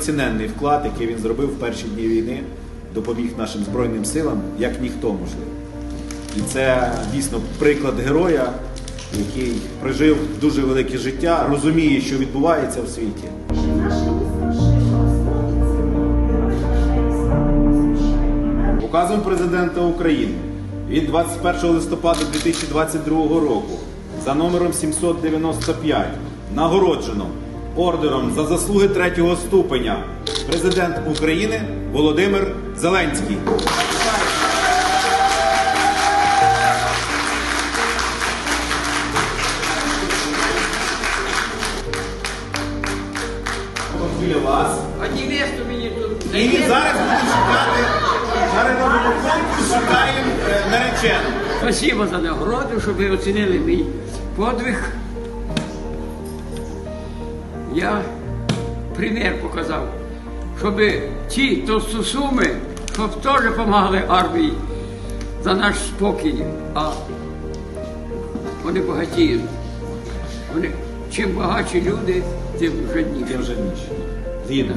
Ціненний вклад, який він зробив в перші дні війни, допоміг нашим Збройним силам, як ніхто можливо. І це дійсно приклад героя, який прожив дуже велике життя, розуміє, що відбувається в світі. Указом президента України від 21 листопада 2022 року за номером 795 нагороджено ордером за заслуги третього ступеня президент України Володимир Зеленський. Біля вас. А невесту мені тут. І зараз будемо шукати, зараз робимо конкурс, шукаємо е, наречену. Спасибо за нагороду, що ви оцінили мій подвиг. Примір показав, щоб ті толстосуми, щоб теж допомагали армії за наш спокій. А вони багатіють. Вони, чим багатші люди, тим жадніші. Тим ніч. Згідно.